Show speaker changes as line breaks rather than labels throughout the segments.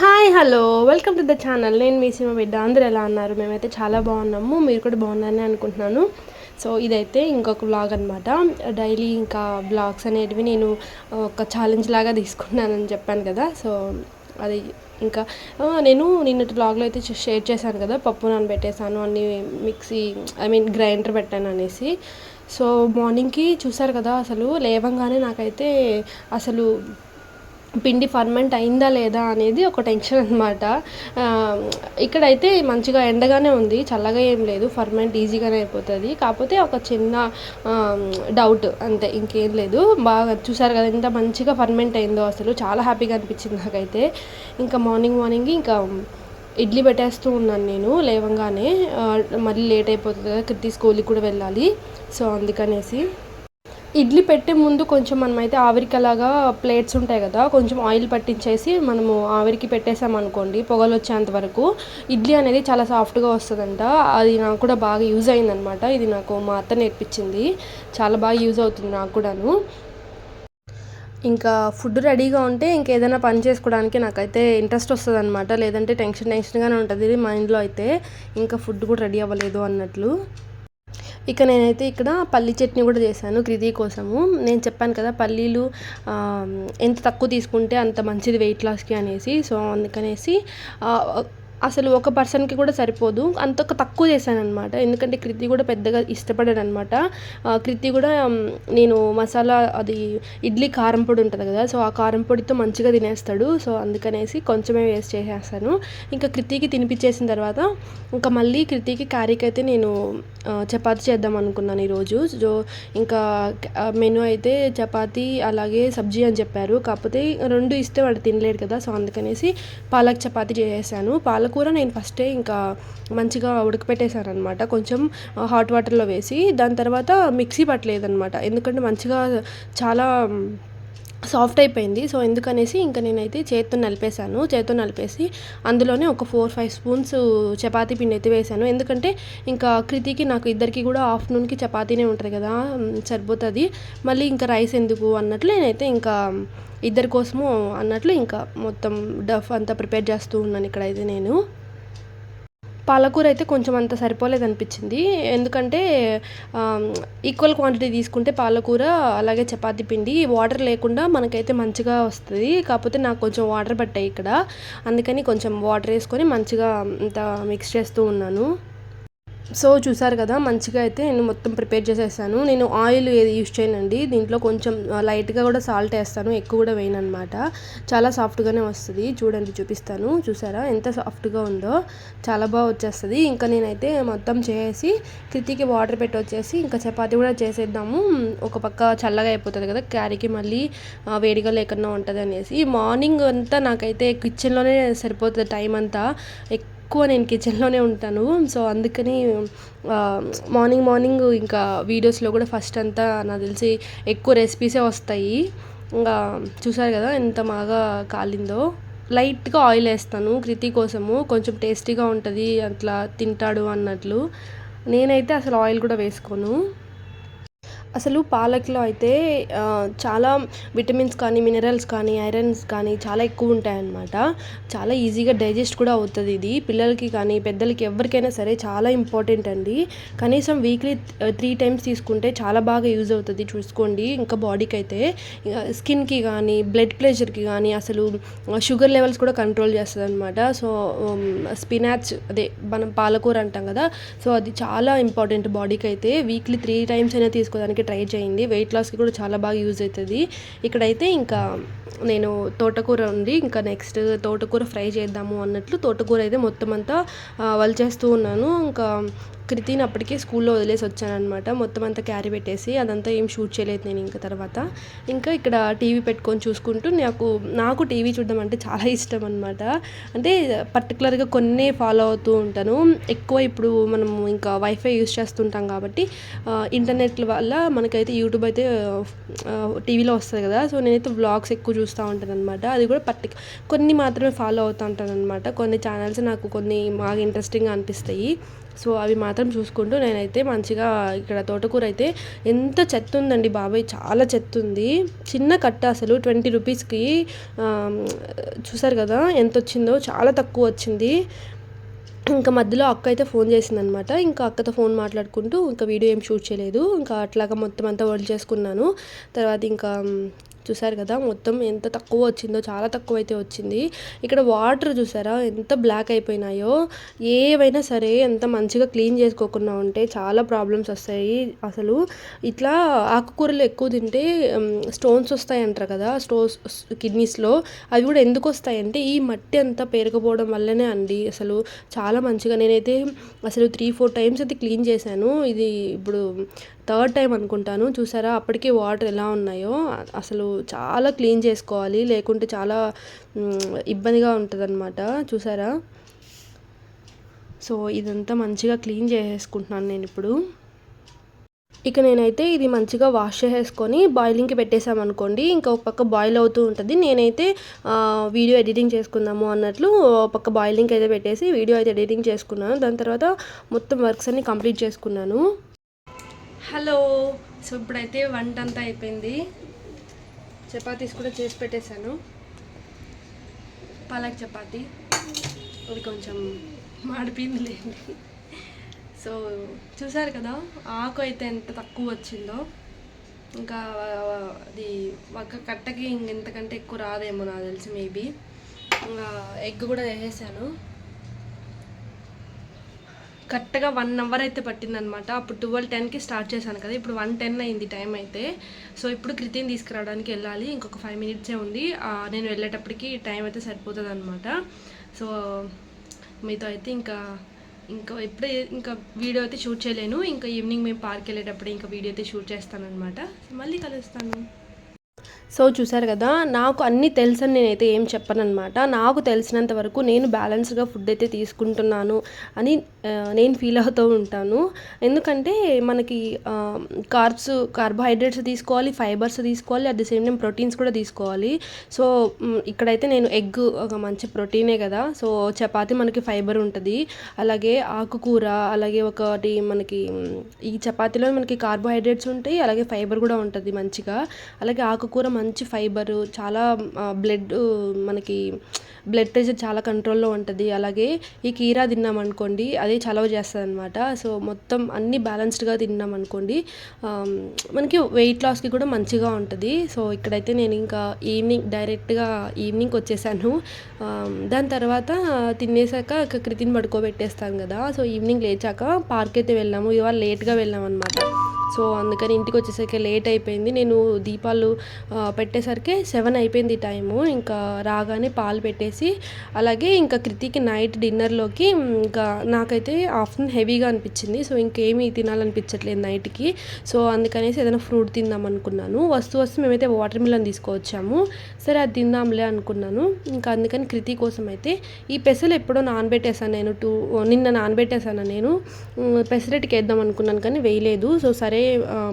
Hi hello welcome to the channel నేను మీ cinema బిడ్డ. అందరూ ఎలా అన్నారు మేమైతే చాలా బాగున్నాము. మీరు కూడా బాగున్నారని అనుకుంటున్నాను. సో ఇదైతే ఇంకొక బ్లాగ్ అనమాట డైలీ ఇంకా బ్లాగ్స్ అనేటివి నేను ఒక ఛాలెంజ్ లాగా తీసుకున్నానని చెప్పాను కదా. సో అది ఇంకా నేను నిన్నటి బ్లాగ్లో అయితే షేర్ చేశాను కదా. పప్పు నానబెట్టేశాను అన్ని మిక్సీ ఐ మీన్ గ్రైండర్ పెట్టాను అనేసి. సో మార్నింగ్కి చూసారు కదా అసలు. లేవంగానే నాకైతే అసలు పిండి ఫర్మెంట్ అయిందా లేదా అనేది ఒక టెన్షన్ అనమాట ఇక్కడైతే మంచిగా ఎండగానే ఉంది చల్లగా ఏం లేదు ఫర్మెంట్ ఈజీగానే అయిపోతుంది. కాకపోతే ఒక చిన్న డౌట్ అంతే ఇంకేం లేదు. బాగా చూసారు కదా ఎంత మంచిగా ఫర్మెంట్ అయిందో అసలు. చాలా హ్యాపీగా అనిపించింది నాకైతే. ఇంకా మార్నింగ్ మార్నింగ్ ఇంకా ఇడ్లీ పెట్టేస్తూ ఉన్నాను నేను లేవంగానే. మళ్ళీ లేట్ అయిపోతుంది కదా కృతి స్కూల్కి కూడా వెళ్ళాలి. సో అందుకనేసి ఇడ్లీ పెట్టే ముందు కొంచెం మనమైతే ఆవిరికి అలాగా ప్లేట్స్ ఉంటాయి కదా కొంచెం ఆయిల్ పట్టించేసి మనము ఆవిరికి పెట్టేసామనుకోండి పొగలు వచ్చేంత వరకు. ఇడ్లీ అనేది చాలా సాఫ్ట్గా వస్తుందంట. అది నాకు కూడా బాగా యూజ్ అయిందనమాట ఇది నాకు మా అత్త నేర్పించింది. చాలా బాగా యూజ్ అవుతుంది నాకు కూడాను. ఇంకా ఫుడ్ రెడీగా ఉంటే ఇంకేదైనా పని చేసుకోవడానికి నాకైతే ఇంట్రెస్ట్ వస్తుంది అనమాట లేదంటే టెన్షన్ టెన్షన్గానే ఉంటుంది మైండ్లో అయితే. ఇంకా ఫుడ్ కూడా రెడీ అవ్వలేదు అన్నట్లు. ఇక నేనైతే ఇక్కడ పల్లి చట్నీ కూడా చేశాను క్రితి కోసము. నేను చెప్పాను కదా పల్లీలు ఎంత తక్కువ తీసుకుంటే అంత మంచిది వెయిట్ లాస్కి అనేసి. సో అందుకనేసి అసలు ఒక పర్సన్కి కూడా సరిపోదు. అంత తక్కువ చేశాను అనమాట ఎందుకంటే కృతి కూడా పెద్దగా ఇష్టపడాడు అనమాట కృతి కూడా నేను మసాలా అది ఇడ్లీ కారం పొడి ఉంటుంది కదా సో ఆ కారం పొడితో మంచిగా తినేస్తాడు. సో అందుకనేసి కొంచెమే వేస్ట్ చేసేస్తాను. ఇంకా కృతికి తినిపించేసిన తర్వాత ఇంకా మళ్ళీ కృతికి క్యారీకి అయితే నేను చపాతి చేద్దాం అనుకున్నాను ఈరోజు. సో ఇంకా మెనూ అయితే చపాతి అలాగే సబ్జీ అని చెప్పారు. కాకపోతే రెండు ఇస్తే వాడు తినలేడు కదా సో అందుకనేసి పాలక్ చపాతి చేసేసాను. పాలక్ పాలకూర నేను ఫస్టే ఇంకా మంచిగా ఉడకపెట్టేశాను అనమాట కొంచెం హాట్ వాటర్లో వేసి దాని తర్వాత మిక్సీ పట్టలేదనమాట ఎందుకంటే మంచిగా చాలా సాఫ్ట్ అయిపోయింది. సో ఎందుకనేసి ఇంకా నేనైతే చేత్తో నలిపేశాను. చేత్తో నలిపేసి అందులోనే ఒక ఫోర్ ఫైవ్ స్పూన్స్ చపాతీ పిండి అయితే వేసాను ఎందుకంటే ఇంకా కృతికి నాకు ఇద్దరికి కూడా ఆఫ్టర్నూన్కి చపాతీనే ఉంటుంది కదా సరిపోతుంది. మళ్ళీ ఇంకా రైస్ ఎందుకు అన్నట్లు నేనైతే ఇంకా ఇద్దరి కోసము అన్నట్లు ఇంకా మొత్తం డఫ్ అంతా ప్రిపేర్ చేస్తూ ఉన్నాను ఇక్కడ అయితే నేను. పాలకూర అయితే కొంచెం అంత సరిపోలేదు అనిపించింది. ఎందుకంటే ఈక్వల్ క్వాంటిటీ తీసుకుంటే పాలకూర అలాగే చపాతి పిండి వాటర్ లేకుండా మనకైతే మంచిగా వస్తుంది. కాకపోతే నాకు కొంచెం వాటర్ పట్టాయి ఇక్కడ. అందుకని కొంచెం వాటర్ వేసుకొని మంచిగా అంత మిక్స్ చేస్తూ ఉన్నాను. సో చూసారు కదా మంచిగా అయితే నేను మొత్తం ప్రిపేర్ చేసేసాను. నేను ఆయిల్ ఏది యూజ్ చేయనండి. దీంట్లో కొంచెం లైట్గా కూడా సాల్ట్ వేస్తాను. ఎక్కువ కూడా వేయను అనమాట చాలా సాఫ్ట్గానే వస్తుంది. చూడండి చూపిస్తాను. చూసారా? ఎంత సాఫ్ట్గా ఉందో. చాలా బాగా వచ్చేస్తుంది. ఇంకా నేనైతే మొత్తం చేసి కృతికి వాటర్ పెట్టి వచ్చేసి ఇంకా చపాతి కూడా చేసేద్దాము. ఒక పక్క చల్లగా అయిపోతుంది కదా క్యారీకి మళ్ళీ వేడిగా లేకుండా ఉంటుంది అనేసి మార్నింగ్ అంతా నాకైతే కిచెన్లోనే సరిపోతుంది టైం అంతా. ఎక్ ఎక్కువ నేను కిచెన్లోనే ఉంటాను. సో అందుకని మార్నింగ్ మార్నింగ్ ఇంకా వీడియోస్లో కూడా ఫస్ట్ అంతా నాకు తెలిసి ఎక్కువ రెసిపీసే వస్తాయి. ఇంకా చూసారు కదా ఎంత బాగా కాలిందో. లైట్గా ఆయిల్ వేస్తాను కృతి కోసము. కొంచెం టేస్టీగా ఉంటుంది అట్లా తింటాడు అన్నట్లు. నేనైతే అసలు ఆయిల్ కూడా వేసుకోను. అసలు పాలక్లో అయితే చాలా విటమిన్స్ కానీ మినరల్స్ కానీ ఐరన్స్ కానీ చాలా ఎక్కువ ఉంటాయన్నమాట. చాలా ఈజీగా డైజెస్ట్ కూడా అవుతుంది ఇది. పిల్లలకి కానీ పెద్దలకి ఎవరికైనా సరే చాలా ఇంపార్టెంట్ అండి. కనీసం వీక్లీ త్రీ టైమ్స్ తీసుకుంటే చాలా బాగా యూజ్ అవుతుంది చూసుకోండి. ఇంకా బాడీకి అయితే స్కిన్కి కానీ బ్లడ్ ప్రెషర్కి కానీ అసలు షుగర్ లెవెల్స్ కూడా కంట్రోల్ చేస్తుంది అనమాట సో స్పినాచ్ అదే మనం పాలకూర అంటాం కదా సో అది చాలా ఇంపార్టెంట్ బాడీకి అయితే వీక్లీ త్రీ టైమ్స్ అయినా తీసుకోవడానికి ట్రై చేయండి. వెయిట్ లాస్కి కూడా చాలా బాగా యూజ్ అవుతుంది. ఇక్కడైతే ఇంకా నేను తోటకూర ఉంది. ఇంకా నెక్స్ట్ తోటకూర ఫ్రై చేద్దాము అన్నట్లు తోటకూర అయితే మొత్తం అంతా ఆ, వలిచేస్తూ ఉన్నాను. ఇంకా కృతిని అప్పటికే స్కూల్లో వదిలేసి వచ్చానమాట మొత్తం అంతా క్యారీ పెట్టేసి అదంతా ఏం షూట్ చేయలేదు నేను ఇంకా తర్వాత. ఇంకా ఇక్కడ టీవీ పెట్టుకొని చూసుకుంటూ నాకు నాకు టీవీ చూడడం అంటే చాలా ఇష్టం అనమాట అంటే పర్టికులర్గా కొన్ని ఫాలో అవుతూ ఉంటాను. ఎక్కువ ఇప్పుడు మనం ఇంకా వైఫై యూస్ చేస్తుంటాం కాబట్టి ఇంటర్నెట్ వల్ల మనకైతే యూట్యూబ్ అయితే టీవీలో వస్తుంది కదా. సో నేనైతే వ్లాగ్స్ ఎక్కువ చూస్తూ ఉంటాను అనమాట అది కూడా పట్టి కొన్ని మాత్రమే ఫాలో అవుతూ ఉంటాను అనమాట కొన్ని ఛానల్స్ నాకు కొన్ని బాగా ఇంట్రెస్టింగ్గా అనిపిస్తాయి. సో అవి మాత్రం చూసుకుంటూ నేనైతే మంచిగా ఇక్కడ తోటకూర అయితే ఎంత చెత్త ఉందండి బాబాయ్ చాలా చెత్త ఉంది చిన్న కట్ట అసలు ట్వంటీ రూపీస్కి చూసారు కదా ఎంత వచ్చిందో చాలా తక్కువ వచ్చింది. ఇంకా మధ్యలో అక్క అయితే ఫోన్ చేసిందనమాట. ఇంకా అక్కతో ఫోన్ మాట్లాడుకుంటూ ఇంకా వీడియో ఏం షూట్ చేయలేదు. ఇంకా అట్లాగా మొత్తం అంతా వర్డ్ చేసుకున్నాను. తర్వాత ఇంకా చూసారు కదా మొత్తం ఎంత తక్కువ వచ్చిందో చాలా తక్కువ అయితే వచ్చింది. ఇక్కడ వాటర్ చూసారా ఎంత బ్లాక్ అయిపోయినాయో. ఏవైనా సరే ఎంత మంచిగా క్లీన్ చేసుకోకుండా ఉంటే చాలా ప్రాబ్లమ్స్ వస్తాయి. అసలు ఇట్లా ఆకుకూరలు ఎక్కువ తింటే స్టోన్స్ వస్తాయి అంటారు కదా స్టోన్స్ కిడ్నీస్లో అవి కూడా ఎందుకు వస్తాయంటే ఈ మట్టి అంతా పేరుకపోవడం వల్లనే అండి. అసలు చాలా మంచిగా నేనైతే అసలు త్రీ ఫోర్ టైమ్స్ అయితే క్లీన్ చేశాను. ఇది ఇప్పుడు థర్డ్ టైం అనుకుంటాను. చూసారా? అప్పటికే వాటర్ ఎలా ఉన్నాయో అసలు చాలా క్లీన్ చేసుకోవాలి. లేకుంటే చాలా ఇబ్బందిగా ఉంటుంది అనమాట చూసారా? సో ఇదంతా మంచిగా క్లీన్ చేసేసుకుంటున్నాను నేను ఇప్పుడు. ఇక నేనైతే ఇది మంచిగా వాష్ చేసేసుకొని బాయిలింగ్కి పెట్టేసామనుకోండి ఇంకా ఒక పక్క బాయిల్ అవుతూ ఉంటుంది. నేనైతే వీడియో ఎడిటింగ్ చేసుకుందాము అన్నట్లు ఒక పక్క బాయిలింగ్కి అయితే పెట్టేసి వీడియో అయితే ఎడిటింగ్ చేసుకున్నాను. దాని తర్వాత మొత్తం వర్క్స్ అన్ని కంప్లీట్ చేసుకున్నాను. హలో. సో ఇప్పుడైతే వంట అంతా అయిపోయింది. చపాతీస్ కూడా చేసి పెట్టేశాను. పాలక్ చపాతీ. అది కొంచెం మాడిపోయింది లేండి. సో చూసారు కదా ఆకు అయితే ఎంత తక్కువ వచ్చిందో. ఇంకా అది ఒక కట్టకి ఇంకెంతకంటే ఎక్కువ రాదేమో నాకు తెలిసి మేబీ ఇంకా ఎగ్ కూడా వేసేసాను. కరెక్ట్గా వన్ అవర్ అయితే పట్టిందనమాట అప్పుడు ట్వెల్వ్ టెన్కి స్టార్ట్ చేశాను కదా. ఇప్పుడు వన్ టెన్ అయింది టైం అయితే. సో ఇప్పుడు కృతిని తీసుకురావడానికి వెళ్ళాలి. ఇంకొక ఫైవ్ మినిట్సే ఉంది. నేను వెళ్ళేటప్పటికి టైం అయితే సరిపోతుంది అనమాట సో మీతో అయితే ఇంకా ఇంకా ఎప్పుడే ఇంకా వీడియో అయితే షూట్ చేయలేను. ఇంకా ఈవినింగ్ మేము పార్క్ వెళ్ళేటప్పుడు ఇంకా వీడియో అయితే షూట్ చేస్తాను అనమాట మళ్ళీ కలుస్తాను. సో చూసారు కదా నాకు అన్నీ తెలుసని నేనైతే ఏం చెప్పనమాట నాకు తెలిసినంత వరకు నేను బ్యాలెన్స్గా ఫుడ్ అయితే తీసుకుంటున్నాను అని నేను ఫీల్ అవుతూ ఉంటాను. ఎందుకంటే మనకి కార్బ్స్ కార్బోహైడ్రేట్స్ తీసుకోవాలి ఫైబర్స్ తీసుకోవాలి at the same time proteins కూడా తీసుకోవాలి. సో ఇక్కడైతే నేను ఎగ్ ఒక మంచి ప్రోటీనే కదా. సో చపాతి మనకి ఫైబర్ ఉంటుంది. అలాగే ఆకుకూర అలాగే ఒకటి మనకి ఈ చపాతీలో మనకి కార్బోహైడ్రేట్స్ ఉంటాయి అలాగే ఫైబర్ కూడా ఉంటుంది మంచిగా. అలాగే ఆకుకూర మంచి ఫైబరు చాలా బ్లడ్ మనకి బ్లడ్ ప్రెషర్ చాలా కంట్రోల్లో ఉంటుంది. అలాగే ఈ కీరా తిన్నామనుకోండి అదే చలవ చేస్తుంది అనమాట సో మొత్తం అన్ని బ్యాలెన్స్డ్గా తిన్నామనుకోండి మనకి వెయిట్ లాస్కి కూడా మంచిగా ఉంటుంది. సో ఇక్కడైతే నేను ఇంకా ఈవినింగ్ డైరెక్ట్గా ఈవినింగ్ వచ్చేసాను. దాని తర్వాత తినేసాక కృతిని పడుకోబెట్టేస్తాను కదా. సో ఈవినింగ్ లేచాక పార్క్ అయితే వెళ్ళాము. ఇవాళ లేట్గా వెళ్ళాం అనమాట సో అందుకని ఇంటికి వచ్చేసరికి లేట్ అయిపోయింది. నేను దీపాలు పెట్టేసరికి సెవెన్ అయిపోయింది టైము. ఇంకా రాగానే పాలు పెట్టేసి అలాగే ఇంకా కృతికి నైట్ డిన్నర్లోకి ఇంకా నాకైతే ఆఫ్టర్నూన్ హెవీగా అనిపించింది. సో ఇంకేమీ తినాలనిపించట్లేదు నైట్కి. సో అందుకనేసి ఏదైనా ఫ్రూట్ తిందాం అనుకున్నాను. వస్తు వస్తు మేమైతే వాటర్ మిలన్ తీసుకువచ్చాము. సరే అది తిందాంలే అనుకున్నాను. ఇంకా అందుకని కృతి కోసం అయితే ఈ పెసలు ఎప్పుడో నానబెట్టేశాను నేను. టూ నిన్న నానబెట్టేశాను నేను. పెసరెట్కి వేద్దాం అనుకున్నాను కానీ వేయలేదు. సో సరే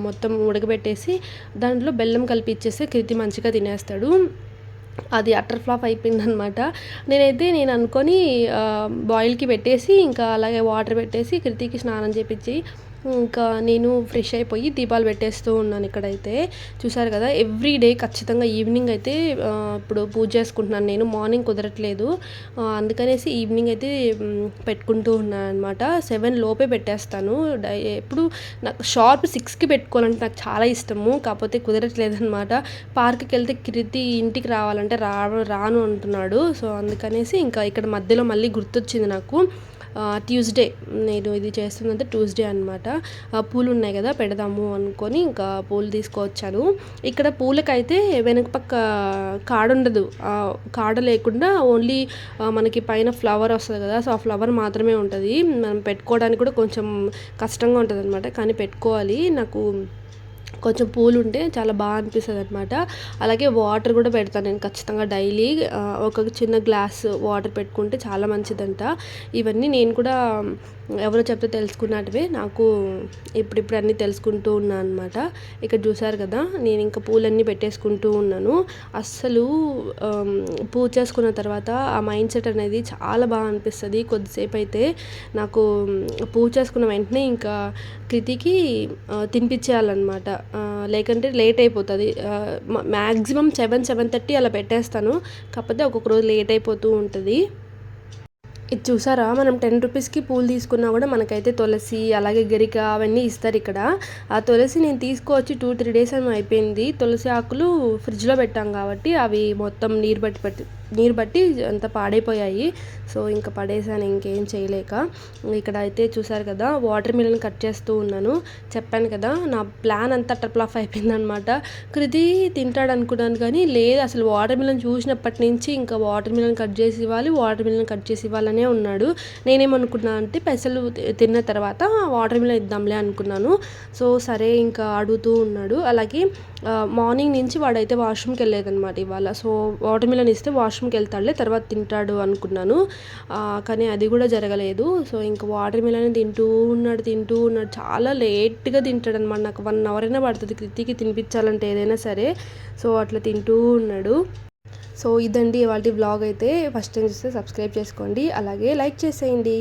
మొత్తం ఉడకబెట్టేసి దాంట్లో బెల్లం కలిపి ఇచ్చేస్తే కీర్తి మంచిగా తినేస్తాడు. అది అటర్ ఫ్లాప్ అయిపోయిందనమాట. నేనైతే నేను అనుకొని బాయిల్కి పెట్టేసి ఇంకా అలాగే వాటర్ పెట్టేసి కృతికి స్నానం చేపించి ఇంకా నేను ఫ్రెష్ అయిపోయి దీపాలు పెట్టేస్తూ ఉన్నాను ఇక్కడైతే. చూసారు కదా ఎవ్రీ డే ఖచ్చితంగా ఈవినింగ్ అయితే ఇప్పుడు పూజ చేసుకుంటున్నాను నేను. మార్నింగ్ కుదరట్లేదు. అందుకనేసి ఈవినింగ్ అయితే పెట్టుకుంటూ ఉన్నాను అనమాట సెవెన్ లోపే పెట్టేస్తాను. ఎప్పుడు నాకు షార్ప్ సిక్స్కి పెట్టుకోవాలంటే నాకు చాలా ఇష్టము. కాకపోతే కుదరట్లేదు అనమాట పార్క్కి వెళ్తే కృతి ఇంటికి రావాలంటే రా రాను అంటున్నాడు. సో అందుకనేసి ఇంకా ఇక్కడ మధ్యలో మళ్ళీ గుర్తొచ్చింది నాకు. ట్యూస్డే నేను ఇది చేస్తున్నది ట్యూస్డే అనమాట పూలు ఉన్నాయి కదా పెడదాము అనుకొని ఇంకా పూలు తీసుకొచ్చాను. ఇక్కడ పూలకైతే వెనక పక్క కాడ ఉండదు కాడ లేకుండా ఓన్లీ మనకి పైన ఫ్లవర్ వస్తుంది కదా సో ఆ ఫ్లవర్ మాత్రమే ఉంటుంది. మనం పెట్టుకోవడానికి కూడా కొంచెం కష్టంగా ఉంటుంది అనమాట కానీ పెట్టుకోవాలి. నాకు కొంచెం పూలు ఉంటే చాలా బాగా అనిపిస్తుంది అనమాట అలాగే వాటర్ కూడా పెడతాను నేను ఖచ్చితంగా డైలీ. ఒక చిన్న గ్లాస్ వాటర్ పెట్టుకుంటే చాలా మంచిదంట. ఇవన్నీ నేను కూడా ఎవరో చెప్తే తెలుసుకున్నట్టువే. నాకు ఇప్పుడిప్పుడు అన్నీ తెలుసుకుంటూ ఉన్నాను అనమాట ఇక్కడ చూసారు కదా నేను ఇంకా పూలన్నీ పెట్టేసుకుంటూ ఉన్నాను. అస్సలు పూజ చేసుకున్న తర్వాత ఆ మైండ్ సెట్ అనేది చాలా బాగా అనిపిస్తుంది. కొద్దిసేపు అయితే నాకు పూజ చేసుకున్న వెంటనే ఇంకా కృతికి తినిపించేయాలన్నమాట. లేకంటే లేట్ అయిపోతుంది. మ్యాక్సిమం సెవెన్ సెవెన్ థర్టీ అలా పెట్టేస్తాను. కాకపోతే ఒక్కొక్క రోజు లేట్ అయిపోతూ ఉంటుంది. ఇది చూసారా? మనం టెన్ రూపీస్కి పూలు తీసుకున్నా కూడా మనకైతే తులసి అలాగే గరిక అవన్నీ ఇస్తారు ఇక్కడ. ఆ తులసి నేను తీసుకువచ్చి టూ త్రీ డేస్ ఏమో అయిపోయింది. తులసి ఆకులు ఫ్రిడ్జ్లో పెట్టాం కాబట్టి అవి మొత్తం నీరు పట్టి పట్టి నీరు బట్టి అంత పాడైపోయాయి. సో ఇంకా పడేసాను ఇంకేం చేయలేక. ఇక్కడ అయితే చూసారు కదా వాటర్ మిలన్ కట్ చేస్తూ ఉన్నాను. చెప్పాను కదా నా ప్లాన్ అంతా టర్ప్లాఫ్ అయిపోయిందనమాట కృతి తింటాడు అనుకున్నాను కానీ లేదు అసలు వాటర్ మిలన్ చూసినప్పటి నుంచి ఇంకా వాటర్ మిలన్ కట్ చేసి ఇవ్వాలి వాటర్ మిలన్ కట్ చేసి ఇవ్వాలనే ఉన్నాడు. నేనేమనుకున్నా అంటే పెసలు తిన్న తర్వాత వాటర్ మిలన్ ఇద్దాంలే అనుకున్నాను. సో సరే ఇంకా అడుగుతూ ఉన్నాడు. అలాగే మార్నింగ్ నుంచి వాడైతే వాష్రూమ్కి వెళ్ళేదన్నమాట ఇవాళ. సో వాటర్ మిలన్ ఇస్తే వాష్ వాష్రూమ్కి వెళ్తాడులే తర్వాత తింటాడు అనుకున్నాను. కానీ అది కూడా జరగలేదు. సో ఇంకా వాటర్ మిలన్ తింటూ ఉన్నాడు తింటూ ఉన్నాడు. చాలా లేట్గా తింటాడు అనమాట నాకు వన్ అవర్ అయినా పడుతుంది కృతికి తినిపించాలంటే ఏదైనా సరే. సో అట్లా తింటూ ఉన్నాడు. సో ఇదండి ఇవాళ బ్లాగ్ అయితే. ఫస్ట్ టైం చూస్తే సబ్స్క్రైబ్ చేసుకోండి. అలాగే లైక్ చేసేయండి.